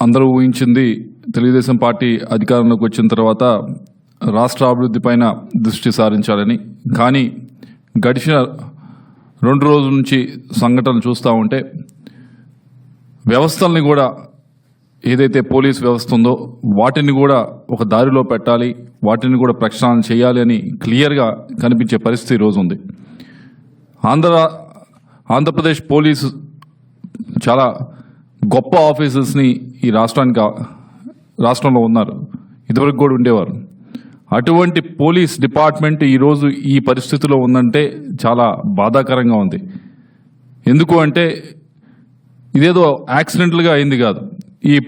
అందరూ ఊహించింది తెలుగుదేశం పార్టీ అధికారంలోకి వచ్చిన తర్వాత రాష్ట్ర అభివృద్ధి పైన దృష్టి సారించాలని. కానీ గడిచిన రెండు రోజుల నుంచి సంఘటనలు చూస్తూ ఉంటే వ్యవస్థల్ని కూడా ఏదైతే పోలీస్ వ్యవస్థ ఉందో వాటిని కూడా ఒక దారిలో పెట్టాలి వాటిని కూడా ప్రక్షాళన చేయాలి అని క్లియర్గా కనిపించే పరిస్థితి ఈరోజు ఉంది ఆంధ్ర ఆంధ్రప్రదేశ్ పోలీసు చాలా గొప్ప ఆఫీసర్స్ని ఈ రాష్ట్రానికి రాష్ట్రంలో ఉన్నారు. ఇదివరకు కూడా ఉండేవారు. అటువంటి పోలీస్ డిపార్ట్మెంట్ ఈరోజు ఈ పరిస్థితిలో ఉందంటే చాలా బాధాకరంగా ఉంది. ఎందుకు అంటే ఇదేదో యాక్సిడెంటల్గా అయింది కాదు. ఈ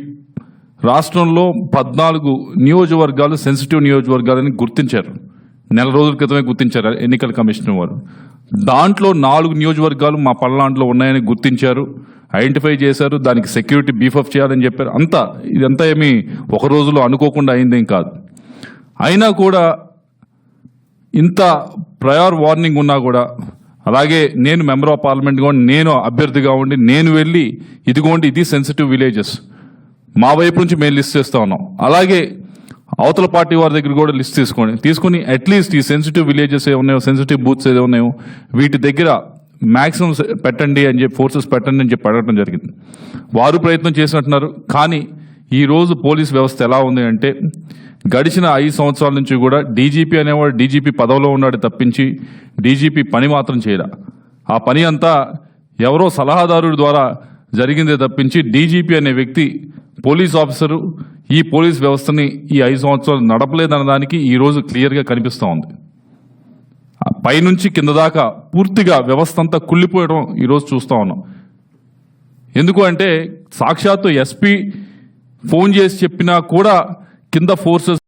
రాష్ట్రంలో పద్నాలుగు నియోజకవర్గాలు సెన్సిటివ్ నియోజకవర్గాలని గుర్తించారు. నెల రోజుల క్రితమే గుర్తించారు ఎన్నికల కమిషనర్ వారు. దాంట్లో నాలుగు నియోజకవర్గాలు మా పల్నాడులో ఉన్నాయని గుర్తించారు. ఐడెంటిఫై చేశారు దానికి సెక్యూరిటీ బీఫ్ చేయాలని చెప్పారు. అంతా ఇదంతా ఏమీ ఒక రోజులో అనుకోకుండా అయిందేం కాదు. అయినా కూడా ఇంత ప్రయర్ వార్నింగ్ ఉన్నా కూడా అలాగే నేను మెంబర్ ఆఫ్ పార్లమెంట్గా ఉండి నేను అభ్యర్థిగా ఉండి నేను వెళ్ళి ఇదిగోండి ఇది సెన్సిటివ్ విలేజెస్. మా వైపు నుంచి మేము లిస్ట్ చేస్తా ఉన్నాం. అలాగే అవతల పార్టీ వారి దగ్గర కూడా లిస్ట్ తీసుకోండి. తీసుకుని అట్లీస్ట్ ఈ సెన్సిటివ్ విలేజెస్ ఏ ఉన్నాయో సెన్సిటివ్ బూత్స్ ఏదో ఉన్నాయో వీటి దగ్గర మ్యాక్సిమం పెట్టండి అని చెప్పి ఫోర్సెస్ పెట్టండి అని చెప్పి అడగడం జరిగింది. వారు ప్రయత్నం చేసినట్టున్నారు. కానీ ఈ రోజు పోలీస్ వ్యవస్థ ఎలా ఉంది అంటే గడిచిన ఐదు సంవత్సరాల నుంచి కూడా డీజీపీ అనేవాడు డీజీపీ పదవిలో ఉన్నాడు తప్పించి డీజీపీ పని మాత్రం చేయరా ఆ పని అంతా ఎవరో సలహాదారుడి ద్వారా జరిగిందే తప్పించి డీజీపీ అనే వ్యక్తి పోలీస్ ఆఫీసరు ఈ పోలీస్ వ్యవస్థని ఈ ఐదు సంవత్సరాలు నడపలేదనడానికి ఈ రోజు క్లియర్గా కనిపిస్తూ ఉంది. పైనుంచి కింద దాకా పూర్తిగా వ్యవస్థ అంతా కుళ్ళిపోయడం ఈరోజు చూస్తూ ఉన్నాం. ఎందుకు అంటే సాక్షాత్తు ఎస్పీ ఫోన్ చేసి చెప్పినా కూడా కింద ఫోర్సెస్